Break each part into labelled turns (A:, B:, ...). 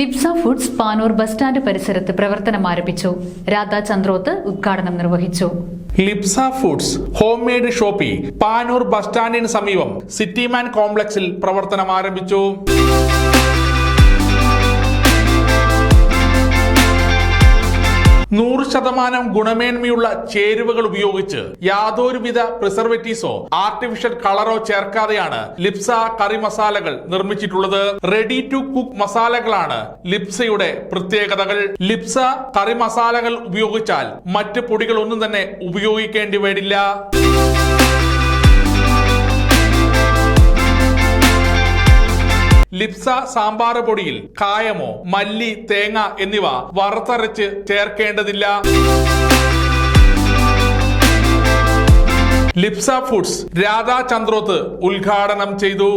A: Lipsa foods Panoor bus stand പരിസരത്ത് പ്രവർത്തനം ആരംഭിച്ചു. രാധാ ചന്ദ്രോത്ത് ഉദ്ഘാടനം നിർവഹിച്ചു.
B: Lipsa foods home made shoppy Panoor bus സ്റ്റാൻഡിന് സമീപം സിറ്റിമാൻ കോംപ്ലക്സിൽ പ്രവർത്തനം ആരംഭിച്ചു. നൂറ് ശതമാനം ഗുണമേന്മയുള്ള ചേരുവകൾ ഉപയോഗിച്ച് യാതൊരുവിധ പ്രിസർവേറ്റീവ്സോ ആർട്ടിഫിഷ്യൽ കളറോ ചേർക്കാതെയാണ് ലിപ്സ കറി മസാലകൾ നിർമ്മിച്ചിട്ടുള്ളത്. റെഡി ടു കുക്ക് മസാലകളാണ് ലിപ്സയുടെ പ്രത്യേകതകൾ. ലിപ്സ കറി മസാലകൾ ഉപയോഗിച്ചാൽ മറ്റ് പൊടികളൊന്നും തന്നെ ഉപയോഗിക്കേണ്ടി വരില്ല. ലിപ്സ സാമ്പാർ പൊടിയിൽ കായമോ മല്ലി തേങ്ങ എന്നിവ വറുത്തരച്ച് ചേർക്കേണ്ടതില്ല. ലിപ്സ ഫുഡ്സ് രാധാ ചന്ദ്രോത്ത് ഉദ്ഘാടനം ചെയ്തു.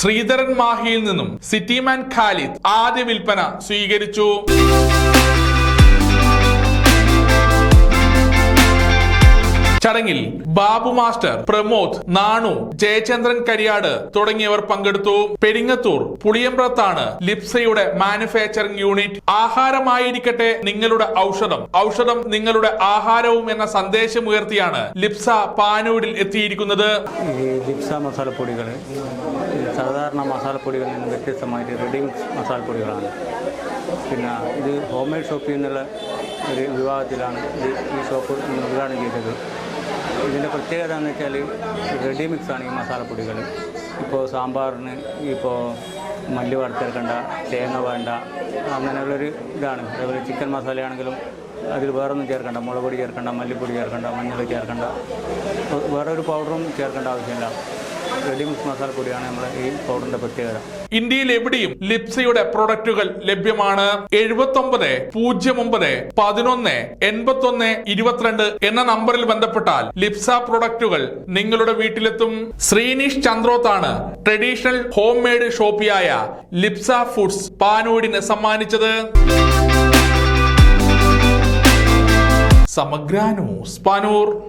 B: ശ്രീധരൻ മാഹിയിൽ നിന്നും സിറ്റിമാൻ ഖാലിദ് ആദ്യ വിൽപ്പന സ്വീകരിച്ചു. ചടങ്ങിൽ ബാബു മാസ്റ്റർ പ്രമോദ് നാണു ജയചന്ദ്രൻ കരിയാട് തുടങ്ങിയവർ പങ്കെടുത്തു. പെരിങ്ങത്തൂർ പുളിയമ്പ്രത്താണ് ലിപ്സയുടെ മാനുഫാക്ചറിംഗ് യൂണിറ്റ്. ആഹാരമായിരിക്കട്ടെ നിങ്ങളുടെ ഔഷധം. ഔഷധം നിങ്ങളുടെ ആഹാരവും എന്ന സന്ദേശം ഉയർത്തിയാണ് ലിപ്സ പാനൂരിൽ എത്തിയിരിക്കുന്നത്.
C: ലിപ്സ മസാലപ്പൊടികൾ സാധാരണ മസാലപ്പൊടികളിൽ നിന്ന് വ്യത്യസ്തമായിട്ട് റെഡിമിക്സ് മസാലപ്പൊടികളാണ്. പിന്നെ ഇത് ഹോം മെയ്ഡ് ഷോപ്പിൽ നിന്നുള്ള ഒരു വിഭാഗത്തിലാണ് ഇത് ഈ ഷോപ്പ് ഉദ്ഘാടനം ചെയ്തത്. ഇതിന്റെ പ്രത്യേകത എന്ന് വെച്ചാൽ റെഡിമിക്സ് ആണ് ഈ മസാലപ്പൊടികൾ. ഇപ്പോൾ സാമ്പാറിന് ഇപ്പോൾ മല്ലി വറുത്തെടുക്കണ്ട തേങ്ങ വേണ്ട അങ്ങനെയുള്ളൊരു ഇതാണ്. അതേപോലെ ചിക്കൻ മസാലയാണെങ്കിലും അതിൽ വേറൊന്നും ചേർക്കണ്ട. മുളക് പൊടി ചേർക്കണ്ട മല്ലിപ്പൊടി ചേർക്കണ്ട മഞ്ഞൾ ചേർക്കണ്ട. വേറെ ഒരു പൗഡറും ചേർക്കേണ്ട ആവശ്യമില്ല. നമ്മുടെ ഈ പൗഡറിന്റെ പ്രത്യേകത.
B: ഇന്ത്യയിൽ എവിടെയും ലിപ്സയുടെ പ്രൊഡക്റ്റുകൾ ലഭ്യമാണ്. എഴുപത്തി ഒമ്പത് പൂജ്യം ഒമ്പത് പതിനൊന്ന് എൺപത്തി ഒന്ന് ഇരുപത്തിരണ്ട് എന്ന നമ്പറിൽ ബന്ധപ്പെട്ടാൽ ലിപ്സ പ്രൊഡക്റ്റുകൾ നിങ്ങളുടെ വീട്ടിലെത്തും. ശ്രീനിഷ് ചന്ദ്രോത്താണ് ട്രഡീഷണൽ ഹോം മെയ്ഡ് ഷോപ്പിയായ ലിപ്സ ഫുഡ്സ് പാനൂടിന് സമ്മാനിച്ചത്. സമഗ്ര ന്യൂസ് പാനൂർ.